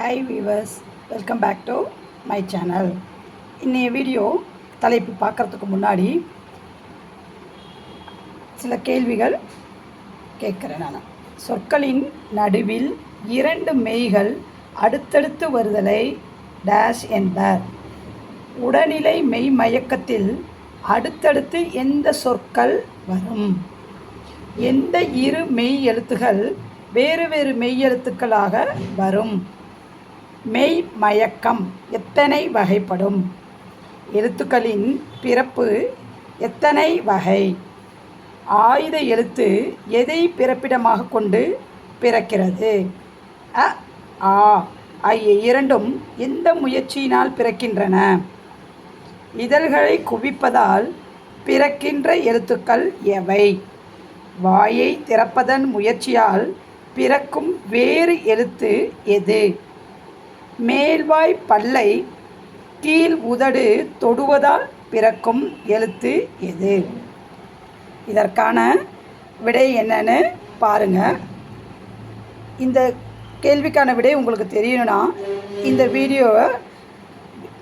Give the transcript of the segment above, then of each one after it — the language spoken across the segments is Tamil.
Hi viewers welcome back to my channel இன்றைய வீடியோ தலைப்பு பார்க்குறதுக்கு முன்னாடி சில கேள்விகள் கேட்குறேன் நான். சொற்களின் நடுவில் இரண்டு மெய்கள் அடுத்தடுத்து வருதலை டேஷ் என்பர். உடனிலை மெய் மயக்கத்தில் அடுத்தடுத்து எந்த சொற்கள் வரும்? எந்த இரு மெய் எழுத்துகள் வேறு வேறு மெய் எழுத்துக்களாக வரும்? மெய் மயக்கம் எத்தனை வகைப்படும்? எழுத்துக்களின் பிறப்பு எத்தனை வகை? ஆயுத எழுத்து எதை பிறப்பிடமாக கொண்டு பிறக்கிறது? அ ஆ ஆகிய இரண்டும் எந்த முயற்சியினால் பிறக்கின்றன? இதழ்களை குவிப்பதால் பிறக்கின்ற எழுத்துக்கள் எவை? வாயை திறப்பதன் முயற்சியால் பிறக்கும் வேறு எழுத்து எது? மேல்வாய் பல்லை கீழ் உதடு தொடுவதால் பிறக்கும் எழுத்து எது? இதற்கான விடை என்னன்னு பாருங்கள் இந்த கேள்விக்கான விடை உங்களுக்கு தெரியணும்னா இந்த வீடியோவை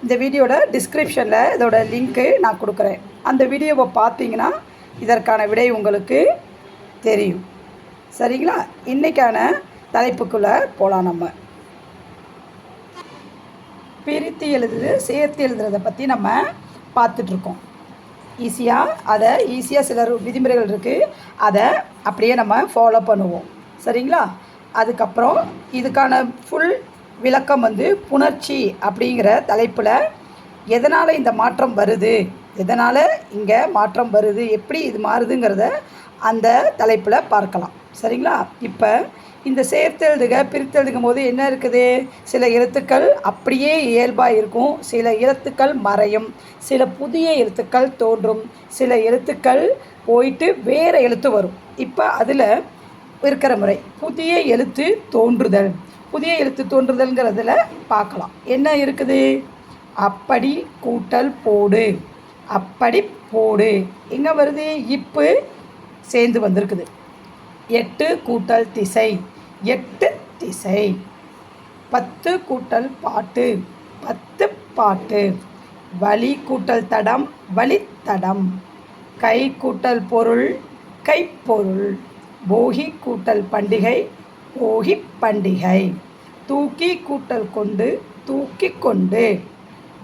இந்த வீடியோட டிஸ்கிரிப்ஷனில் இதோட லிங்க்கு நான் கொடுக்குறேன். அந்த வீடியோவை பார்த்தீங்கன்னா இதற்கான விடை உங்களுக்கு தெரியும். சரிங்களா? இன்றைக்கான தலைப்புக்குள்ளே போகலாம் நம்ம. பிரித்து எழுதுறது சேர்த்து எழுதுறதை பற்றி நம்ம பார்த்துட்ருக்கோம். ஈஸியாக அதை ஈஸியாக சில விதிமுறைகள் இருக்குது அதை அப்படியே நம்ம ஃபாலோ பண்ணுவோம். சரிங்களா? அதுக்கப்புறம் இதுக்கான ஃபுல் விளக்கம் வந்து புணர்ச்சி அப்படிங்கிற தலைப்பில் எதனால் இந்த மாற்றம் வருது? எதனால் இங்கே மாற்றம் வருது? எப்படி இது மாறுதுங்கிறத அந்த தலைப்பில் பார்க்கலாம். சரிங்களா? இப்போ இந்த சேர்த்தெழுதுக பிரித்தெழுதுகும் போது என்ன இருக்குது? சில எழுத்துக்கள் அப்படியே இயல்பாக இருக்கும். சில எழுத்துக்கள் மறையும். சில புதிய எழுத்துக்கள் தோன்றும். சில எழுத்துக்கள் போயிட்டு வேறு எழுத்து வரும். இப்போ அதில் இருக்கிற முறை புதிய எழுத்து தோன்றுதல். புதிய எழுத்து தோன்றுதல்ங்கிறதுல பார்க்கலாம். என்ன இருக்குது? அப்படி கூட்டல் போடு. அப்படி போடு. எங்கே வருது? இப்பு சேர்ந்து வந்திருக்குது. எட்டு கூட்டல் திசை. எட்டு திசை. பத்து கூட்டல் பாட்டு. பத்து பாட்டு. வழி கூட்டல் தடம் வழித்தடம் கை கூட்டல் பொருள் கைப்பொருள் போகி கூட்டல் பண்டிகை போகி பண்டிகை. தூக்கி கூட்டல் கொண்டு தூக்கி கொண்டு.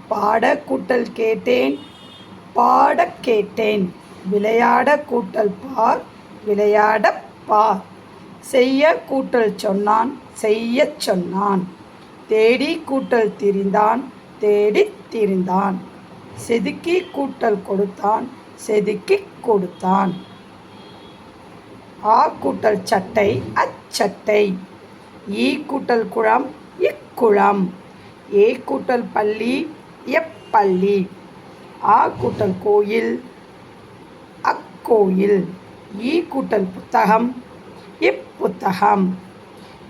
பாட கூட்டல் கேட்டேன் பாட கேட்டேன். விளையாட கூட்டல் பார் விளையாட பார். செய்ய கூட்டல் சொன்னான் செய்யச் சொன்னான். தேடி கூட்டல் திரிந்தான் தேடித் திரிந்தான். செதுக்கி கூட்டல் கொடுத்தான் செதுக்கி கொடுத்தான். ஆ கூட்டல் சட்டை அச்சட்டை ஈ கூட்டல் குளம் இக்குளம் ஏ கூட்டல் பள்ளி எப்பள்ளி ஆ கூட்டல் கோயில் அக்கோயில் ஈ கூட்டல் புத்தகம் இப்புத்தகம்.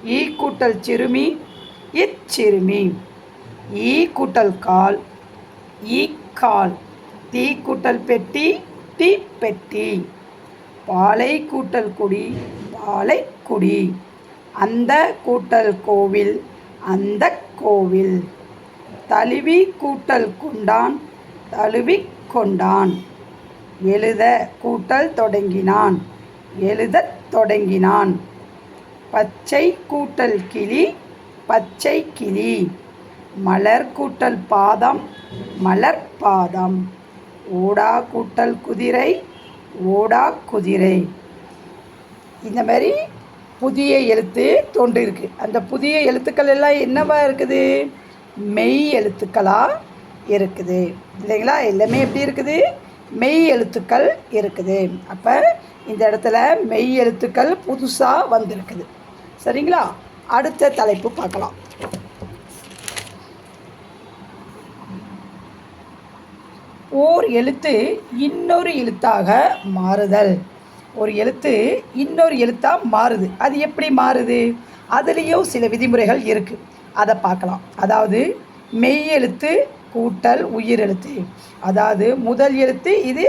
ஈ கூட்டல் சிறுமி இச்சிறுமி ஈ கூட்டல் கால் ஈ கால். தீ கூட்டல் பெட்டி தீ பெட்டி. பாலை கூட்டல் குடி பாலை குடி. அந்த கூட்டல் கோவில் அந்த கோவில். தழுவி கூட்டல் கொண்டான் தழுவி கொண்டான். எழுத கூட்டல் தொடங்கினான் எழுதத் தொடங்கினான். பச்சை கூட்டல் கிளி பச்சை கிளி. மலர் கூட்டல் பாதம் மலர் பாதம். ஓடா கூட்டல் குதிரை ஓடா குதிரை. இந்த மாதிரி புதிய எழுத்து தோன்றிருக்கு. அந்த புதிய எழுத்துக்கள் எல்லாம் என்னவா இருக்குது? மெய் எழுத்துக்களாக இருக்குது. இல்லைங்களா? எல்லாமே எப்படி இருக்குது? மெய் எழுத்துக்கள் இருக்குது. அப்போ இந்த இடத்துல மெய் எழுத்துக்கள் புதுசாக வந்திருக்குது. சரிங்களா? அடுத்த தலைப்பு பார்க்கலாம். ஓர் எழுத்து இன்னொரு எழுத்தாக மாறுதல். ஒரு எழுத்து இன்னொரு எழுத்தாக மாறுது. அது எப்படி மாறுது? அதுலேயும் சில விதிமுறைகள் இருக்குது அதை பார்க்கலாம். அதாவது மெய் எழுத்து கூட்டல் உயிர் எழுத்து. அதாவது முதல் எழுத்து இது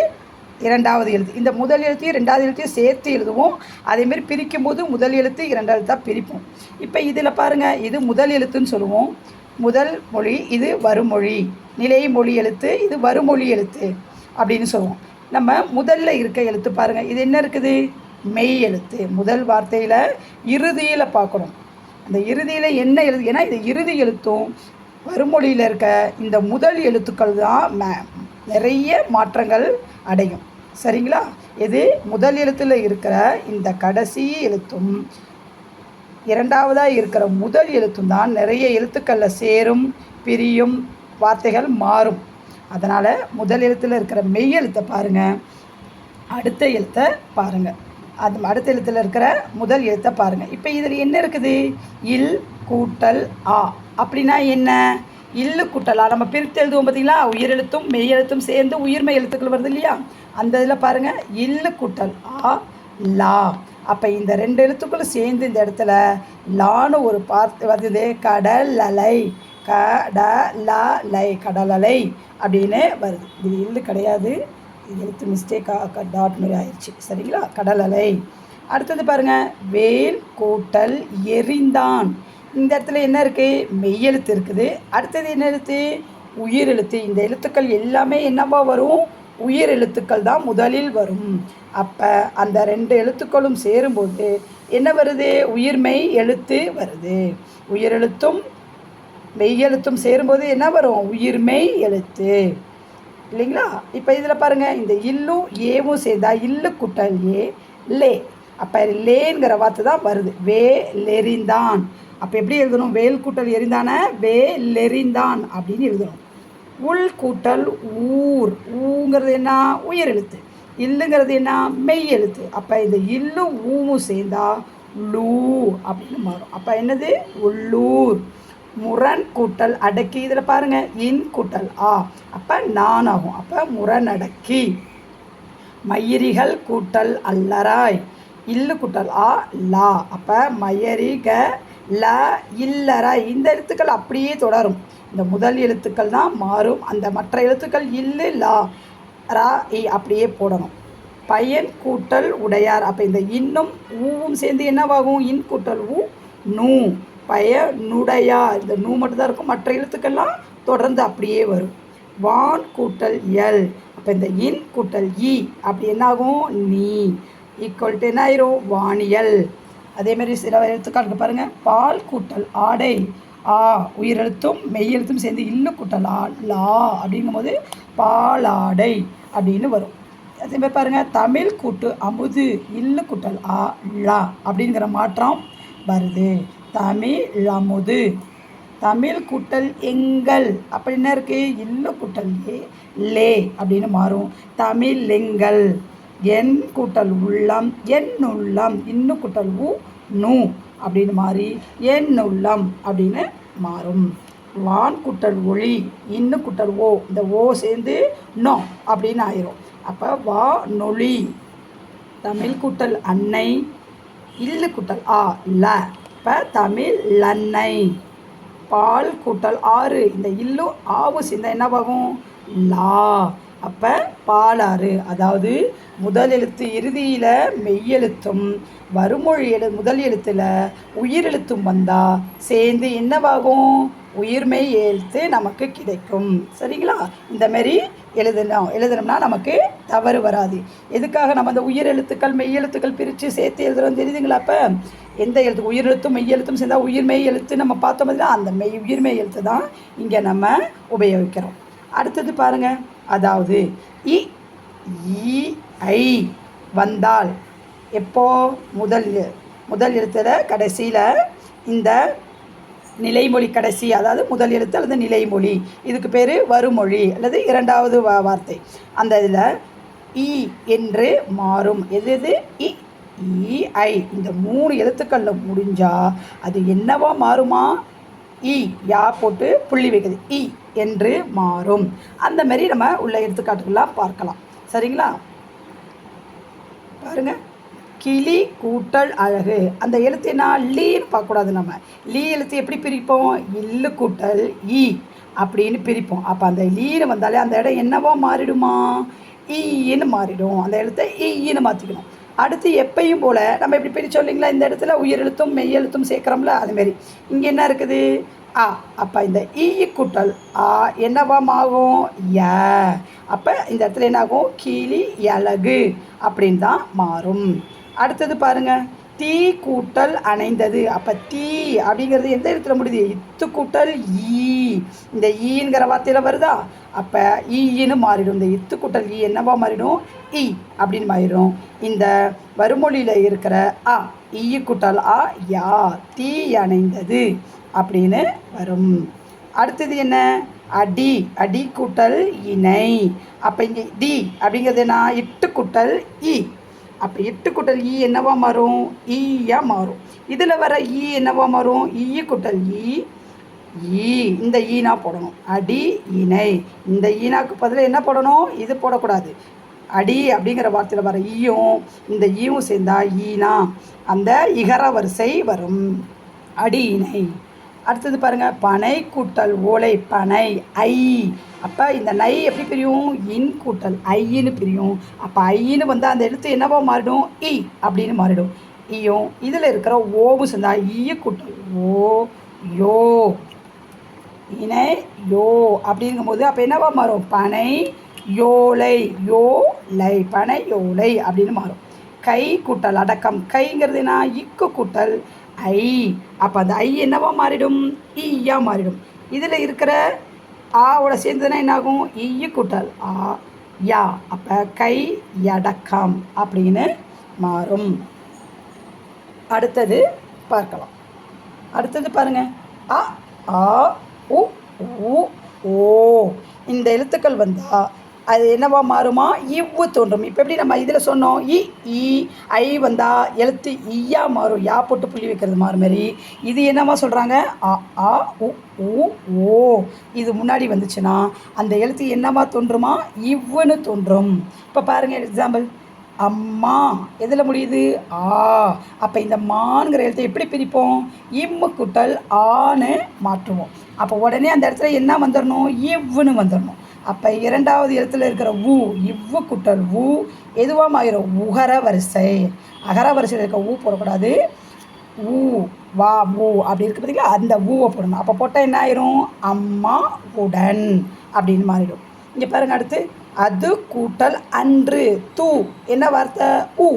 இரண்டாவது எழுத்து. இந்த முதல் எழுத்தையும் ரெண்டாவது எழுத்தையும் சேர்த்து எழுதுவோம். அதேமாரி பிரிக்கும் போது முதல் எழுத்து இரண்டாவது தான் பிரிப்போம். இப்போ இதில் பாருங்கள் இது முதல் எழுத்துன்னு சொல்லுவோம். முதல் மொழி இது வருமொழி. நிலை மொழி எழுத்து இது வருமொழி எழுத்து அப்படின்னு சொல்லுவோம். நம்ம முதல்ல இருக்க எழுத்து பாருங்கள் இது என்ன இருக்குது? மெய் எழுத்து. முதல் வார்த்தையில் இறுதியில் பார்க்கணும். அந்த இறுதியில் என்ன எழுது ஏன்னா இது இறுதி எழுத்தும் வருமொழியில் இருக்க இந்த முதல் எழுத்துக்கள் தான் மே- நிறைய மாற்றங்கள் அடையும். சரிங்களா? இது முதல் எழுத்தில் இருக்கிற இந்த கடைசி எழுத்தும் இரண்டாவதாக இருக்கிற முதல் எழுத்தும் தான் நிறைய எழுத்துக்களில் சேரும் பிரியும் வார்த்தைகள் மாறும். அதனால் முதல் எழுத்தில் இருக்கிற மெய் எழுத்தை பாருங்கள் அடுத்த எழுத்தை பாருங்கள் அது அடுத்த எழுத்தில் இருக்கிற முதல் எழுத்தை பாருங்கள் இப்போ இதில் என்ன இருக்குது? இல் கூட்டல் ஆ. அப்படின்னா என்ன? இல்லு குட்டலா. நம்ம பிரித்து எழுதுவோம் பார்த்தீங்களா? உயிரெழுத்தும் மெய் எழுத்தும் சேர்ந்து உயிர்மை எழுத்துக்கள் வருது இல்லையா? அந்த இதில் பாருங்கள் இல்லு கூட்டல் ஆ லா. அப்போ இந்த ரெண்டு எழுத்துக்களும் சேர்ந்து இந்த இடத்துல லான்னு ஒரு பார்த்து வருது. கடல் அலை கடலை கடலலை அப்படின்னு வருது. இது இல்லு கிடையாது. இது எழுத்து மிஸ்டேக்காக டாட் மாதிரி ஆயிடுச்சு சரிங்களா? கடல் அலை அடுத்தது பாருங்கள் வேல் கூட்டல் எரிந்தான். இந்த இடத்துல என்ன இருக்குது மெய்யெழுத்து இருக்குது. அடுத்தது என்ன எழுத்து? உயிர் எழுத்து. இந்த எழுத்துக்கள் எல்லாமே என்னவா வரும்? உயிர் எழுத்துக்கள் தான் முதலில் வரும். அப்போ அந்த ரெண்டு எழுத்துக்களும் சேரும்போது என்ன வருது? உயிர்மெய் எழுத்து வருது. உயிரெழுத்தும் மெய்யெழுத்தும் சேரும்போது என்ன வரும்? உயிர்மெய் எழுத்து. இல்லைங்களா? இப்போ இதில் பாருங்கள் இந்த இல்லும் ஏவும் சேர்ந்தா இல்லு குட்டல் ஏ லே. அப்போ லேங்கிற வார்த்தை தான் வருது. வே லெறிந்தான். அப்போ எப்படி எழுதணும்? வேல் கூட்டல் எரிந்தான? வே லெறிந்தான் அப்படின்னு எழுதணும். உள் கூட்டல் ஊர். ஊங்கிறது என்ன? உயிர் எழுத்து. இல்லுங்கிறது என்ன? மெய் எழுத்து. அப்போ இந்த இல்லும் ஊவும் சேர்ந்தா லூ அப்படின்னு மாறும். அப்போ என்னது? உள்ளூர். முரண் கூட்டல் அடக்கி. இதில் பாருங்கள் இன் கூட்டல் ஆ. அப்போ நான் ஆகும் அப்போ முரண் அடக்கி. மயிரிகள் கூட்டல் அல்லராய். இல்லு கூட்டல். ஆ லா. அப்போ மயரி க ல இல்லற. இந்த எழுத்துக்கள் அப்படியே தொடரும். இந்த முதல் எழுத்துக்கள் தான் மாறும். அந்த மற்ற எழுத்துக்கள் இல்லு லா ரா இ அப்படியே போடணும். பையன் கூட்டல் உடையார். அப்போ இந்த இன்னும் ஊவும் சேர்ந்து என்னவாகும்? இன் கூட்டல் ஊ நூ. பயனுடையா இந்த நூ மட்டும்தான் இருக்கும். மற்ற எழுத்துக்கள்லாம் தொடர்ந்து அப்படியே வரும். வான் கூட்டல் எல். அப்போ இந்த இன் கூட்டல் இ. அப்படி என்னாகும்? நீ. ஈக்குவல் டு என்ன ஆயிரும் வானியல் அதேமாரி சில எழுத்துக்கள் பாருங்கள் பால் கூட்டல் ஆடை. ஆ உயிரெழுத்தும் மெய்யெழுத்தும் சேர்ந்து இல்லு கூட்டல் ஆ லா அப்படிங்கும்போது பாலாடை அப்படின்னு வரும். அதே மாதிரி பாருங்கள் தமிழ் கூட்டு அமுது இல்லு கூட்டல் ஆ லா அப்படிங்கிற மாற்றம் வருது. தமிழ் அமுது. தமிழ் கூட்டல் எங்கள். அப்படின்னா இருக்குது இல்லு கூட்டல் ஏ லே அப்படின்னு மாறும். தமிழ் எங்கள். என் கூட்டல் உள்ளம் என் உள்ளம் இன்னும் கூட்டல் உ நு அப்படின்னு மாறி என் உள்ளம் அப்படின்னு மாறும். வான் கூட்டல் ஒளி இன்னு குட்டல் ஓ இந்த ஓ சேர்ந்து நோ அப்படின்னு ஆயிரும். அப்போ வா நொழி தமிழ் கூட்டல் அன்னை இல்லு கூட்டல் ஆ ல இப்போ தமிழ் லன்னை பால் கூட்டல் ஆறு இந்த இல்லு ஆவு சேர்ந்தா என்னவாகும் லா. அப்போ பாலாறு அதாவது முதல் எழுத்து இறுதியில் மெய்யெழுத்தும் வருமொழி எழு முதல் எழுத்தில் உயிரெழுத்தும் வந்தால் சேர்ந்து என்னவாகும்? உயிர்மை எழுத்து நமக்கு கிடைக்கும். சரிங்களா? இந்த மாரி எழுதணும் எழுதணும்னா நமக்கு தவறு வராது. எதுக்காக நம்ம அந்த உயிர் எழுத்துக்கள் மெய் எழுத்துக்கள் பிரித்து சேர்த்து எழுதுறோம் தெரியுதுங்களா அப்போ? எந்த எழுத்து உயிரெழுத்தும் மெய் எழுத்தும் சேர்ந்தா உயிர்மெய் எழுத்து நம்ம பார்த்தோம் பார்த்தீங்கன்னா அந்த மெய் உயிர்மெய் எழுத்து தான் இங்கே நம்ம உபயோகிக்கிறோம். அடுத்தது பாருங்கள் அதாவது இ ஈ ஐ வந்தால் எப்போ? முதல் முதல் எழுத்தில் கடைசியில் இந்த நிலைமொழி கடைசி அதாவது முதல் எழுத்து அல்லது நிலைமொழி. இதுக்கு பேர் வருமொழி அல்லது இரண்டாவது வா வார்த்தை. அந்த இதில் இ என்று மாறும். எது எது? இ ஐ. இந்த மூணு எழுத்துக்களில் முடிஞ்சால் அது என்னவா மாறுமா? இ யா போட்டு புள்ளி வைக்குது இ என்று மாறும். அந்த மாரி நம்ம உள்ள எடுத்துக்காட்டுகள்லாம் பார்க்கலாம். சரிங்களா? பாருங்க. கிளி கூட்டல் அழகு. அந்த எழுத்து என்ன? லீன்னு பார்க்கக்கூடாது நம்ம. லீ எழுத்து எப்படி பிரிப்போம்? இல்லு கூட்டல் ஈ அப்படின்னு பிரிப்போம். அப்போ அந்த லீன்னு வந்தாலே அந்த இடம் என்னவோ மாறிடுமா? ஈன்னு மாறிடும். அந்த எழுத்தை ஈன்னு மாற்றிக்கணும் அடுத்து எப்பையும் போல் நம்ம இப்படி பிரிச்சோம் இல்லைங்களா? இந்த இடத்துல உயிரெழுத்தும் மெய்யெழுத்தும் சேர்க்குறோம்ல அதுமாரி இங்கே என்ன இருக்குது? ஆ அப்போ இந்த ஈ கூட்டல் ஆ என்னவாம் ஆகும் ய. அப்போ இந்த இடத்துல என்ன ஆகும் கீழி இலகு அப்படின்னு தான் மாறும். அடுத்தது பாருங்க. தீ கூட்டல் அணைந்தது. அப்போ தீ அப்படிங்கிறது எந்த இடத்துல முடியுது? இத்து கூட்டல் ஈ. இந்த ஈங்கிற வார்த்தையில் வருதா? அப்போ ஈன்னு மாறிடும். இந்த இத்து கூட்டல் ஈ என்னவா மாறிடும்? ஈ அப்படின்னு மாறிடும். இந்த வறுமொழியில் இருக்கிற ஆ ஈ கூட்டல் ஆ யா தீ அணைந்தது அப்படின்னு வரும். அடுத்தது என்ன? அடி அடி கூட்டல் இணை. அப்போ இங்கே டி அப்படிங்கிறது என்ன? இட்டு கூட்டல் இ அப்போ இட்டு கூட்டல் ஈ என்னவா மாறும்? ஈயா மாறும். இதில் வர ஈ என்னவா மாறும்? ஈ கூட்டல் ஈ. ஈ இந்த ஈனா போடணும். அடி இணை. இந்த ஈனாக்கு பதில் என்ன போடணும்? இது போடக்கூடாது. அடி அப்படிங்கிற வார்த்தையில் வர ஈயும் இந்த ஈயும் சேர்ந்தா ஈனா. அந்த இகர வரிசை வரும். அடி இணை. அடுத்தது பாருங்கள் பனை கூட்டல் ஓலை பனை ஐ. அப்போ இந்த நை எப்படி பிரியும்? இன் கூட்டல் ஐன்னு பிரியும். அப்போ ஐன்னு வந்து அந்த எழுத்து என்னவோ மாறிடும்? இ அப்படின்னு மாறிடும். ஈயும் இதில் இருக்கிற ஓவும் சேர்ந்தா ஈய கூட்டல் ஓ யோ. இணை யோ அப்படிங்கும்போது அப்போ என்னவா மாறும்? பனை யோலை யோலை பனை யோலை அப்படின்னு மாறும். கை கூட்டல் அடக்கம். கைங்கிறதுனா இக்கு கூட்டல் ஐ. அப்போ அந்த ஐ என்னவா மாறிடும்? ஈயா மாறிடும். இதில் இருக்கிற ஆவோட சேர்ந்ததுன்னா என்னாகும்? ஈய கூட்டல் ஆ யா. அப்போ கை அடக்கம் அப்படின்னு மாறும். அடுத்தது பார்க்கலாம். அடுத்தது பாருங்கள் ஆ ஆ உ ஊ ஓ. இந்த எழுத்துக்கள் வந்தால் அது என்னவா மாறுமா? இவ்வு தோன்றும். இப்போ எப்படி நம்ம இதில் சொன்னோம்? இ ஈ ஐ வந்தால் எழுத்து ஈயா மாறும். யா போட்டு புள்ளி வைக்கிறது மாறு மாதிரி இது என்னவா சொல்கிறாங்க அ ஆ உ ஊ ஓ. இது முன்னாடி வந்துச்சுன்னா அந்த எழுத்து என்னவா தோன்றுமா? இவ்வுன்னு தோன்றும். இப்போ பாருங்கள் எக்ஸாம்பிள் அம்மா எதில் முடியுது? ஆ. அப்போ இந்த மான்கிற எழுத்தை எப்படி பிரிப்போம்? இம்மு குட்டல் ஆன்னு மாற்றுவோம். அப்போ உடனே அந்த இடத்துல என்ன வந்துடணும் இவ்வுன்னு வந்துடணும் அப்போ இரண்டாவது இடத்துல இருக்கிற ஊ இவ்வு குட்டல் ஊ எதுவாக மாறிடும் உகர வரிசை. அகர வரிசையில் இருக்க ஊ போடக்கூடாது. ஊ வா ஊ அப்படி இருக்கு பார்த்தீங்களா அந்த ஊவை போடணும். அப்போ போட்டால் என்ன ஆயிரும்? அம்மா உடன் அப்படின்னு மாறிடும். இங்கே பாருங்க அடுத்து. அது கூட்டல் அன்று. தூ என்ன வார்த்தை? ஊ.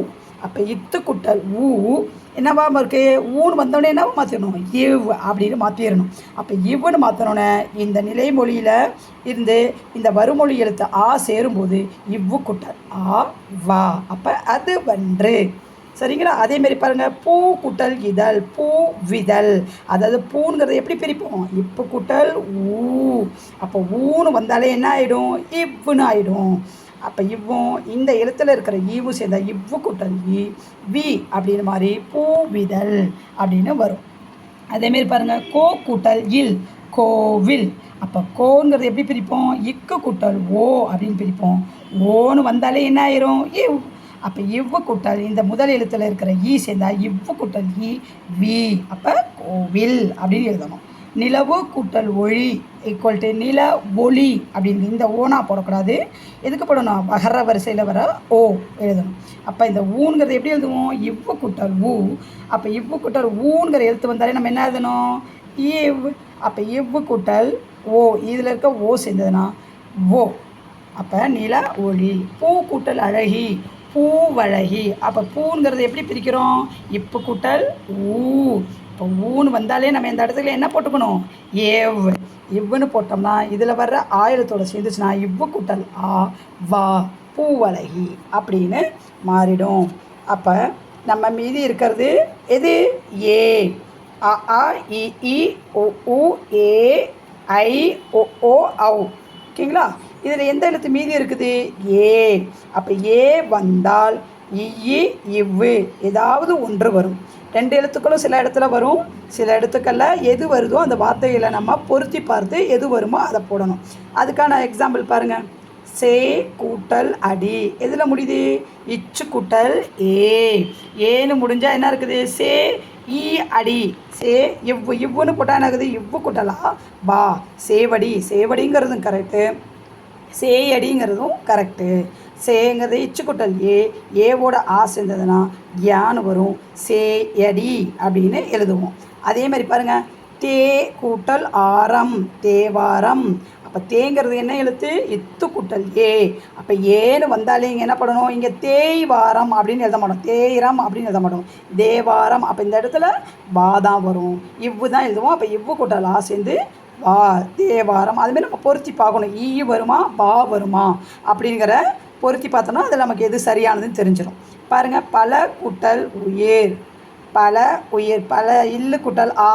அப்போ இத்து கூட்டல் ஊ. என்னவா இருக்கு? ஊன்னு வந்தோடனே என்னவா மாற்றிடணும் இவ் அப்படின்னு மாற்றிடணும் அப்போ இவ்வுன்னு மாற்றினோடனே இந்த நிலைமொழியில் இருந்து இந்த வறுமொழி எழுத்து ஆ சேரும்போது இவ்வு கூட்டல் ஆ வா. அப்போ அது வன்று. சரிங்களா? அதே மாதிரி பாருங்கள் பூ குட்டல் இதழ் பூ விதழ். அதாவது பூங்கிறத எப்படி பிரிப்போம்? இப்பு குட்டல் ஊ. அப்போ ஊன்னு வந்தாலே என்ன ஆகிடும் இவ்வுன்னு ஆகிடும் அப்போ இவ்வும் இந்த இடத்துல இருக்கிற ஈவும் சேர்ந்த இவ்வு குட்டல் ஈ வி அப்படின்னு மாதிரி பூ விதழ் அப்படின்னு வரும். அதேமாரி பாருங்கள் கோ கூட்டல் இல் கோவில். அப்போ கோங்கிறது எப்படி பிரிப்போம்? இக்கு கூட்டல் ஓ அப்படின்னு பிரிப்போம். ஓன்னு வந்தாலே என்ன ஆயிரும்? இவ். அப்போ இவ்வு கூட்டல் இந்த முதல் எழுத்தில் இருக்கிற ஈ சேர்ந்தால் இவ்வு கூட்டல் ஈ வி. அப்போ கோவில் அப்படின்னு எழுதணும். நிலவு கூட்டல் ஒளி ஈக்குவல் டு நில ஒளி அப்படின்னு இந்த ஓனா போடக்கூடாது. எதுக்கு போடணும்? வகர வரிசையில் வர ஓ எழுதணும். அப்போ இந்த ஊங்கிறது எப்படி எழுதுவோம்? இவ்வு கூட்டல் ஊ. அப்போ இவ்வு கூட்டல் ஊங்கிற எழுத்து வந்தாலே நம்ம என்ன எழுதணும்? இவ். அப்போ இவ்வு கூட்டல் ஓ. இதில் இருக்க ஓ சேர்ந்ததுன்னா ஓ அப்போ நில ஒளி. பூ கூட்டல் அழகி. பூவழகி. அப்போ பூங்கிறது எப்படி பிரிக்கிறோம்? இப்பு கூட்டல் ஊ. இப்போ ஊன்னு வந்தாலே நம்ம இந்த இடத்துல என்ன போட்டுக்கணும்? ஏவ். இவ்வுன்னு போட்டோம்னா இதில் வர்ற ஆயிரத்தோட சேர்ந்துச்சுன்னா இவ்வு கூட்டல் ஆ வா பூவழகி அப்படின்னு மாறிடும். அப்போ நம்ம மீதி இருக்கிறது எது? ஏ. அ ஆ இ ஓ உ ஏ ஐ ஓ ஓ ஔ. ஓகேங்களா? இதில் எந்த எழுத்து மீதி இருக்குது? ஏ. அப்போ ஏ வந்தால் இ இவ்வு. ஏதாவது ஒன்று வரும். ரெண்டு எழுத்துக்களும் சில இடத்துல வரும். சில இடத்துக்களில் எது வருதோ அந்த வார்த்தைகளை நம்ம பொருத்தி பார்த்து எது வருமோ அதை போடணும். அதுக்கான எக்ஸாம்பிள் பாருங்கள் சே கூட்டல் அடி. எதில் முடியுது? இச்சு கூட்டல் ஏ. ஏன்னு முடிஞ்சால் என்ன இருக்குது? சே ஈ அடி. சே இவ்வு. இவ்வுன்னு போட்டால் என்ன இருக்குது இவ்வு கூட்டலா? பா. சேவடி. சேவடிங்கிறதும் கரெக்டு சேயடிங்கிறதும் கரெக்டு சேங்கிறது இச்சு கூட்டல் ஏ. ஏவோட ஆ சேர்ந்ததுன்னா யான்னு வரும். சேயடி அப்படின்னு எழுதுவோம். அதே மாதிரி பாருங்கள் தே கூட்டல் ஆரம் தேவாரம். அப்போ தேங்கிறது என்ன எழுத்து? இத்து கூட்டல் ஏ. அப்போ ஏன்னு வந்தாலே இங்கே என்ன பண்ணணும்? இங்கே தேய்வாரம் அப்படின்னு எழுத மாட்டோம். தேயிரம் அப்படின்னு எழுத மாட்டோம். தேவாரம். அப்போ இந்த இடத்துல வா தான் வரும். இவ்வு தான் எழுதுவோம். அப்போ இவ்வு கூட்டல் ஆ சேர்ந்து வா தேவாரம் அதுமாரி நம்ம பொருத்தி பார்க்கணும். ஈ வருமா வா வருமா அப்படிங்கிற பொருத்தி பார்த்தோன்னா அதில் நமக்கு எது சரியானதுன்னு தெரிஞ்சிடும் பாருங்கள் பல கூட்டல் உயிர். பல உயிர் பல இல்லு கூட்டல் ஆ.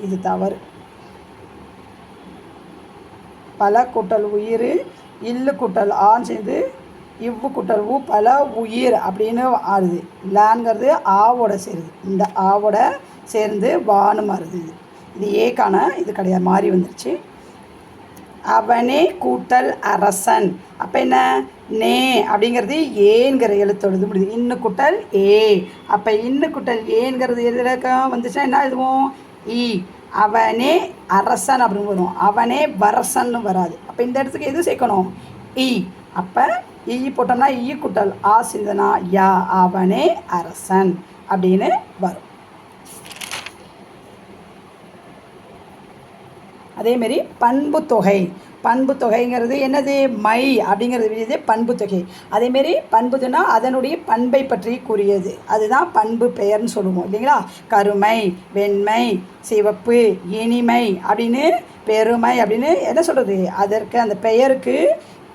இது தவறு. பல கூட்டல் உயிர் இல்லு கூட்டல் ஆண் சேர்ந்து இவ்வு குட்டல் ஊ பல உயிர் அப்படின்னு ஆறுது. லான்ங்கிறது ஆவோட சேருது. இந்த ஆவோட சேர்ந்து வானு மாறுது இது. இது ஏக்கான இது கிடையாது. மாறி வந்துருச்சு. அவனே கூட்டல் அரசன். அப்போ என்ன? நே அப்படிங்கிறது ஏங்கிற எழுத்தொழுது முடியுது. இன்னு கூட்டல் ஏ. அப்போ இன்னு கூட்டல் ஏங்கிறது எதிர்க்கம் வந்துச்சுன்னா என்ன எழுதுவோம்? இ அவனே அரசன் அப்படின்னு வரும். அவனே வரசன்னு வராது. அப்போ இந்த இடத்துக்கு எது சேர்க்கணும்? இ அப்போ ஈ போட்டோம்னா ஈ குட்டல். ஆ சிந்தனா யா அவனே அரசன் அப்படின்னு வரும். அதேமாரி பண்பு தொகை. பண்பு தொகைங்கிறது என்னது? மை அப்படிங்கிறது இது பண்பு தொகை. அதேமாரி பண்புதுன்னா அதனுடைய பண்பை பற்றி கூறியது. அதுதான் பண்பு பெயர்னு சொல்லுவோம் இல்லைங்களா? கருமை வெண்மை சிவப்பு இனிமை அப்படின்னு பெருமை அப்படின்னு என்ன சொல்கிறது அதற்கு அந்த பெயருக்கு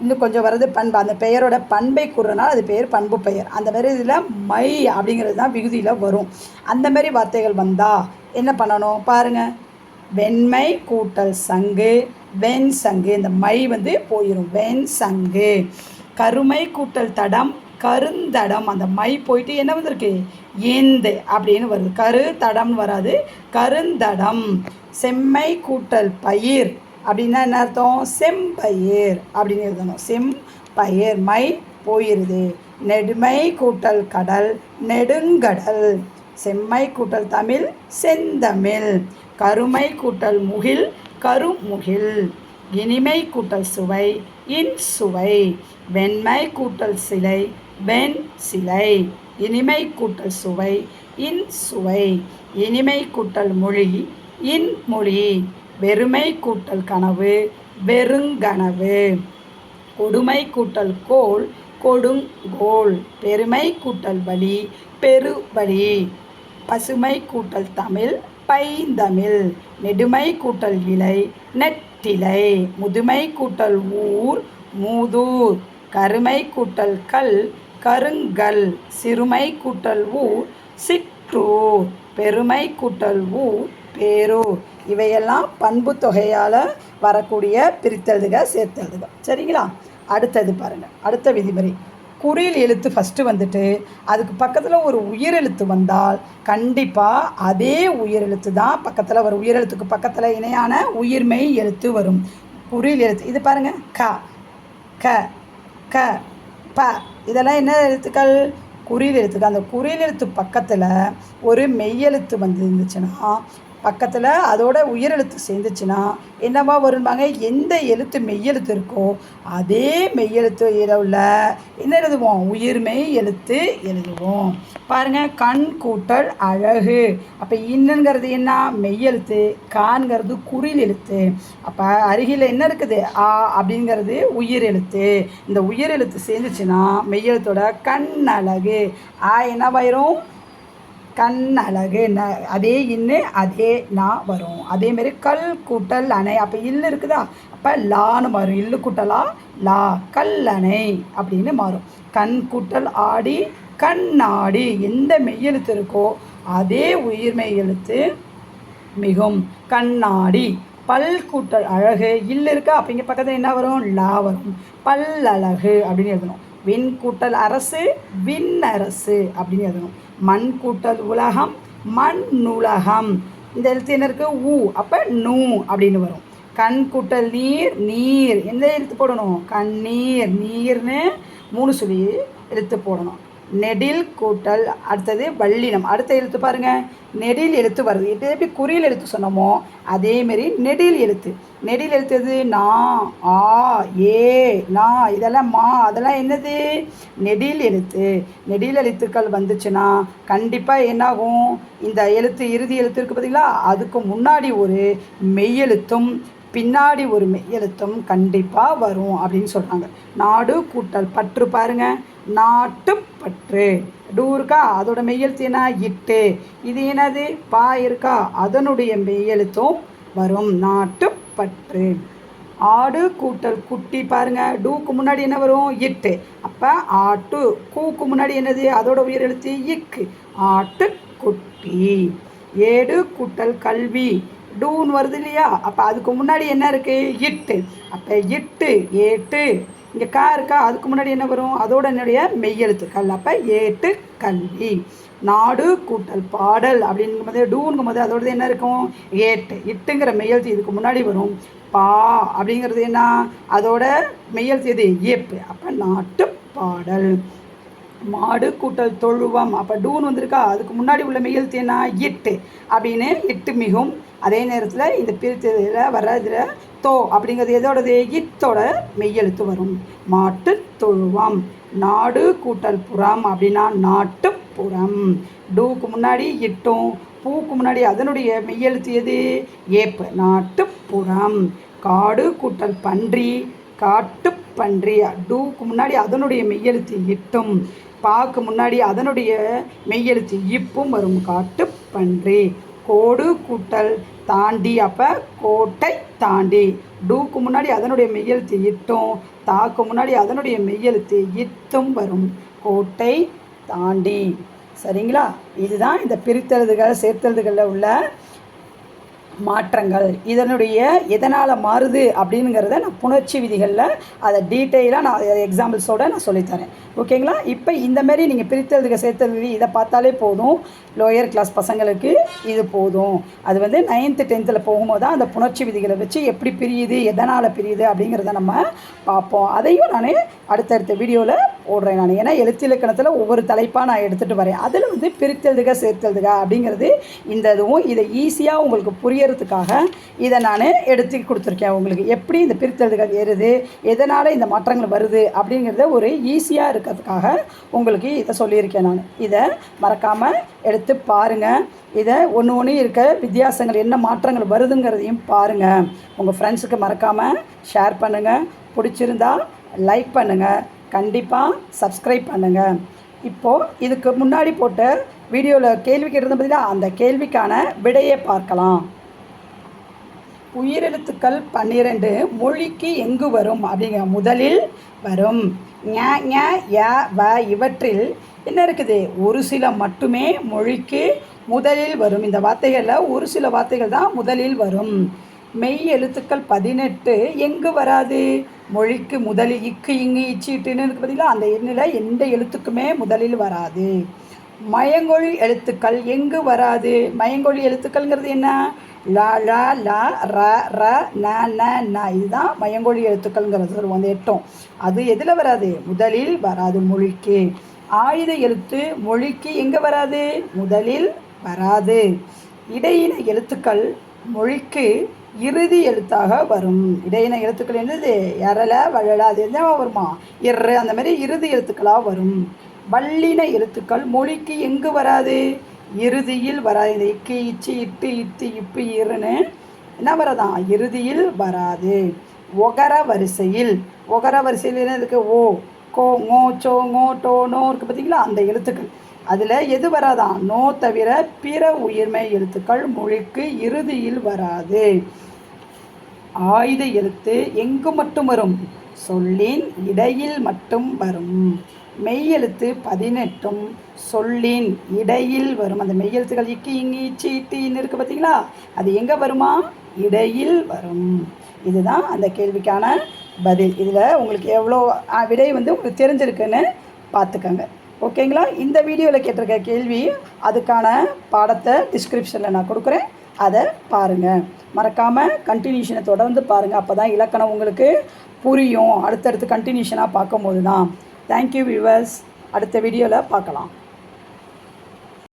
இன்னும் கொஞ்சம் வர்றது பண்பு. அந்த பெயரோட பண்பை கூறுறதுனால அது பெயர் பண்பு பெயர். அந்த மாதிரி இதில் மை அப்படிங்கிறது தான் விகுதியில் வரும். அந்த மாதிரி வார்த்தைகள் வந்தால் என்ன பண்ணணும்? பாருங்கள் வெண்மை கூட்டல் சங்கு வெண் சங்கு. இந்த மை வந்து போயிடும் வெண் சங்கு. கருமை கூட்டல் தடம் கருந்தடம். அந்த மை போயிட்டு என்ன வந்திருக்கு? ஏந்து அப்படின்னு வருது. கரு தடம்னு வராது. கருந்தடம். செம்மை கூட்டல் பயிர். அப்படின்னா என்ன அர்த்தம்? செம்பயிர் அப்படின்னு எழுதணும். செம்பயிர் மை போயிருது. நெடுமை கூட்டல் கடல் நெடுங்கடல். செம்மை கூட்டல் தமிழ் செந்தமிழ். கருமை கூட்டல் முகில் கருமுகில். இனிமை கூட்டல் சுவை இன் சுவை. வெண்மை கூட்டல் சிலை வெண் சிலை. இனிமை கூட்டல் சுவை இன் சுவை. இனிமை கூட்டல் மொழி இன் மொழி. வெறுமை கூட்டல் கனவு வெறுங்கனவு கொடுமை கூட்டல் கோல் கொடுங்கோல் பெருமை கூட்டல் வழி பெருவழி பசுமை கூட்டல் தமிழ் பைந்தமிழ். நெடுமை கூட்டல் இலை நெட்டிலை. முதுமை கூட்டல் ஊர் மூதூர். கருமை கூட்டல் கல் கருங்கல். சிறுமை கூட்டல் ஊர் சிற்றூர். பெருமை கூட்டல் ஊர் பேரூர். இவையெல்லாம் பண்பு தொகையால் வரக்கூடிய பிரித்தெழுதுக சேர்த்தெழுதுக. சரிங்களா? அடுத்தது பாருங்கள் அடுத்த விதிமுறை. குறியில் எழுத்து ஃபஸ்ட்டு வந்துட்டு அதுக்கு பக்கத்தில் ஒரு உயிரெழுத்து வந்தால் கண்டிப்பாக அதே உயிரெழுத்து தான் பக்கத்தில் வரும். உயிரெழுத்துக்கு பக்கத்தில் இணையான உயிர்மை எழுத்து வரும். குறியில் எழுத்து இது பாருங்கள் க க க ப. இதெல்லாம் என்ன எழுத்துக்கள்? குறியில் எழுத்துக்கள். அந்த குறியில் எழுத்து பக்கத்தில் ஒரு மெய்யெழுத்து வந்து இருந்துச்சுன்னா பக்கத்தில் அதோட உயிரெழுத்து சேர்ந்துச்சுன்னா என்னவா வரும்பாங்க? எந்த எழுத்து மெய்யெழுத்து இருக்கோ அதே மெய்யெழுத்து உள்ள என்ன எழுதுவோம்? உயிர்மெய் எழுத்து எழுதுவோம். பாருங்கள் கண் கூட்டல் அழகு. அப்போ இன்னுங்கிறது என்ன? மெய்யெழுத்து கான்கிறது குறில் எழுத்து. அப்போ அருகில் என்ன இருக்குது? ஆ அப்படிங்கிறது உயிர் எழுத்து. இந்த உயிர் எழுத்து சேர்ந்துச்சுன்னா மெய்யெழுத்தோட கண் அழகு ஆ என்னவாயிரும் கண் அழகு ந அதே இன்னு அதே நா வரும். அதேமாரி கல் கூட்டல் அணை அப்போ இல்லு இருக்குதா? அப்போ லான்னு மாறும். இல்லு கூட்டலா? லா. கல் அணை அப்படின்னு மாறும். கண் கூட்டல் ஆடி கண்ணாடி எந்த மெய்யெழுத்து இருக்கோ அதே உயிர்மெய் எழுத்து மிகும். கண்ணாடி பல் கூட்டல் அழகு இல்லு இருக்கா? அப்போ இங்கே பக்கத்தில் என்ன வரும்? லா வரும். பல்லழகு அப்படின்னு எழுதணும். விண் கூட்டல் அரசு விண்ணரசு அப்படின்னு எழுதணும். மண் கூட்டல் உலகம் மண் நூலகம் இந்த எழுத்து என்ன இருக்குது ஊ. அப்போ நூ அப்படின்னு வரும். கண் கூட்டல் நீர் நீர். எந்த எழுத்து போடணும்? கண்ணீர். நீர்னு மூணு சொல்லி எழுத்து போடணும். நெடில் கூட்டல் அடுத்தது வல்லினம் அடுத்த எழுத்து பாருங்கள் நெடில் எழுத்து வருது. இது எப்படி குறியில் எழுத்து சொன்னோமோ அதேமாரி நெடில் எழுத்து. நெடில் எழுத்து எது? நா ஆ ஏ நா. இதெல்லாம் மா. அதெல்லாம் என்னது? நெடில் எழுத்து. நெடில் எழுத்துக்கள் வந்துச்சுன்னா கண்டிப்பாக என்னாகும்? இந்த எழுத்து இறுதி எழுத்து இருக்குது பார்த்தீங்களா அதுக்கு முன்னாடி ஒரு மெய்யெழுத்தும் பின்னாடி ஒரு மெய்யெழுத்தும் கண்டிப்பாக வரும் அப்படின்னு சொல்கிறாங்க நாடு கூட்டல் பற்று பாருங்க. நாட்டுப்பற்று டூ இருக்கா அதோட மெய்யெழுத்து என்ன? இட்டு. இது என்னது? பா இருக்கா? அதனுடைய மெய்யெழுத்தும் வரும். நாட்டுப்பற்று ஆடு கூட்டல் குட்டி பாருங்க. டூக்கு முன்னாடி என்ன வரும்? இட்டு. அப்போ ஆட்டு கூக்கு முன்னாடி என்னது? அதோட உயிர் எழுத்து இக்கு. ஆட்டு குட்டி. ஏடு கூட்டல் கல்வி. டூன்னு வருது இல்லையா? அப்போ அதுக்கு முன்னாடி என்ன இருக்குது இட்டு. அப்போ இட்டு ஏட்டு. இங்கே கா இருக்கா? அதுக்கு முன்னாடி என்ன வரும்? அதோட என்னுடைய மெய்யெழுத்துக்கள். அப்போ ஏட்டு கல்வி. நாடு கூட்டல் பாடல் அப்படிங்கும் போது டூங்கும் போது அதோடது என்ன இருக்கும்? ஏட்டு. இட்டுங்கிற மெய்யெழுத்து இதுக்கு முன்னாடி வரும். பா அப்படிங்கிறது என்ன? அதோட மெய்யெழுத்து எது? ஏப்பு. அப்போ நாட்டு பாடல். மாடு கூட்டல் தொழுவம். அப்போ டூன்னு வந்திருக்கா அதுக்கு முன்னாடி உள்ள மெய்யெழுத்து என்ன இட்டு அப்படின்னு இட்டு மிகும். அதே நேரத்தில் இந்த பிரித்ததில் வர இதில் தோ அப்படிங்கிறது எதோடது? இத்தோட மெய்யெழுத்து வரும். மாட்டு தொழுவம். நாடு கூட்டல் புறம் அப்படின்னா நாட்டுப்புறம் டூக்கு முன்னாடி இட்டும் பூக்கு முன்னாடி அதனுடைய மெய்யெழுத்து எது? ஏப்பு. நாட்டுப்புறம் காடு கூட்டல் பன்றி. காட்டுப்பன்றி டூக்கு முன்னாடி அதனுடைய மெய்யெழுத்து இட்டும் பாக்கு முன்னாடி அதனுடைய மெய்யெழுத்து இப்பும் வரும் காட்டு பன்றி. கோடு கூட்டல் தாண்டி அப்போ கோட்டை தாண்டி. டூக்கு முன்னாடி அதனுடைய மெய்யெழுத்து இட்டும் தாக்கு முன்னாடி அதனுடைய மெய்யெழுத்து இத்தும் வரும் கோட்டை தாண்டி. சரிங்களா? இதுதான் இந்த பிரித்தெழுதுகள் சேர்த்தெழுதுகளில் உள்ள மாற்றங்கள் இதனுடைய எதனால் மாறுது அப்படிங்கிறத நான் புணர்ச்சி விதிகளில் அதை டீட்டெயிலாக நான் எக்ஸாம்பிள்ஸோடு நான் சொல்லித்தரேன். ஓகேங்களா? இப்போ இந்த மாதிரி நீங்கள் பிரித்தெழுதுக சேர்த்தெழுது இதை பார்த்தாலே போதும். லோயர் கிளாஸ் பசங்களுக்கு இது போதும். அது வந்து நைன்த்து டென்த்தில் போகும்போது தான் அந்த புணர்ச்சி விதிகளை வச்சு எப்படி பிரியுது எதனால் பிரியுது அப்படிங்கிறத நம்ம பார்ப்போம். அதையும் நான் அடுத்தடுத்த வீடியோவில் போடுறேன் நான். ஏன்னா எழுத்திலக்கணத்தில் ஒவ்வொரு தலைப்பாக நான் எடுத்துகிட்டு வரேன். அதில் வந்து பிரித்தெழுதுக சேர்த்தெழுதுக அப்படிங்கிறது இந்த இதுவும் இதை ஈஸியாக உங்களுக்கு புரியறதுக்காக இதை நான் எடுத்து கொடுத்துருக்கேன் உங்களுக்கு. எப்படி இந்த பிரித்தெழுதுக ஏறுது எதனால் இந்த மாற்றங்கள் வருது அப்படிங்கிறத ஒரு ஈஸியாக இருக்கிறதுக்காக உங்களுக்கு இதை சொல்லியிருக்கேன் நான். இதை மறக்காமல் எடுத்து பாருங்கள் இதை ஒன்று ஒன்று இருக்க வித்தியாசங்கள் என்ன மாற்றங்கள் வருதுங்கிறதையும் பாருங்கள் உங்கள் ஃப்ரெண்ட்ஸுக்கு மறக்காமல் ஷேர் பண்ணுங்கள் பிடிச்சிருந்தா லைக் பண்ணுங்கள் கண்டிப்பாக சப்ஸ்கிரைப் பண்ணுங்கள் இப்போது இதுக்கு முன்னாடி போட்டு வீடியோவில் கேள்வி கேட்டிருந்த பார்த்தீங்கன்னா அந்த கேள்விக்கான விடையை பார்க்கலாம். உயிரெழுத்துக்கள் பன்னிரண்டு மொழிக்கு எங்கு வரும்? அப்படிங்கிற முதலில் வரும். ஞ ஞ ய வ இவற்றில் என்ன இருக்குது? ஒரு சில மட்டுமே மொழிக்கு முதலில் வரும். இந்த வார்த்தைகளில் ஒரு சில வார்த்தைகள் தான் முதலில் வரும். மெய் எழுத்துக்கள் பதினெட்டு எங்கு வராது? மொழிக்கு முதலில் இக்கு இங்கு இச்சிட்டுன்னு இருக்கு பார்த்தீங்களா? அந்த எண்ணில் எந்த எழுத்துக்குமே முதலில் வராது. மயங்கொழி எழுத்துக்கள் எங்கு வராது? மயங்கொழி எழுத்துக்கள்ங்கிறது என்ன? லா லா லா ர ர ந ந ந. இதுதான் மயங்கொழி எழுத்துக்கள்ங்கிறது சொல்லுவோம். அந்த எட்டும். அது எதில் வராது? முதலில் வராது மொழிக்கு. ஆயுத எழுத்து மொழிக்கு எங்கே வராது? முதலில் வராது. இடையின எழுத்துக்கள் மொழிக்கு இறுதி எழுத்தாக வரும். இடையின எழுத்துக்கள் என்னது? எரல வழல அது என்ன வருமா? இரு அந்த மாதிரி இறுதி எழுத்துக்களாக வரும். வல்லின எழுத்துக்கள் மொழிக்கு எங்கு வராது? இறுதியில் வராது. இந்த இக்கு இச்சு இட்டு இத்து இப்பு இருன்னு என்ன வராதான் இறுதியில் வராது. ஒகர வரிசையில். ஒகர வரிசையில் என்ன இருக்குது ஓ கோ ngோ சோ ngோ டோ நோ இருக்குது பார்த்தீங்களா அந்த எழுத்துக்கள். அதில் எது வராதான் நோ தவிர பிற உயிர்மை எழுத்துக்கள் மொழிக்கு இறுதியில் வராது. ஆயுத எழுத்து எங்கு மட்டும் வரும்? சொல்லின் இடையில் மட்டும் வரும். மெய்யெழுத்து பதினெட்டும் சொல்லின் இடையில் வரும். அந்த மெய்யெழுத்துக்கள் இக்கி இங்கி இச்சி இட்டின்னு இருக்குது பார்த்தீங்களா அது எங்கே வருமா? இடையில் வரும். இதுதான் அந்த கேள்விக்கான பதில். இதில் உங்களுக்கு எவ்வளோ விடை வந்து உங்களுக்கு தெரிஞ்சிருக்குன்னு பார்த்துக்கோங்க ஓகேங்களா? இந்த வீடியோவில் கேட்டிருக்க கேள்வி அதுக்கான பாடத்தை டிஸ்கிரிப்ஷனில் நான் கொடுக்குறேன். அதை பாருங்கள் மறக்காமல் கண்டினியூஷனை தொடர்ந்து பாருங்கள் அப்போ தான் இலக்கணம் உங்களுக்கு புரியும். அடுத்தடுத்து கண்டினியூஷனாக பார்க்கும்போது தான் தேங்க்யூ வியூவர்ஸ் அடுத்த வீடியோவில் பார்க்கலாம்.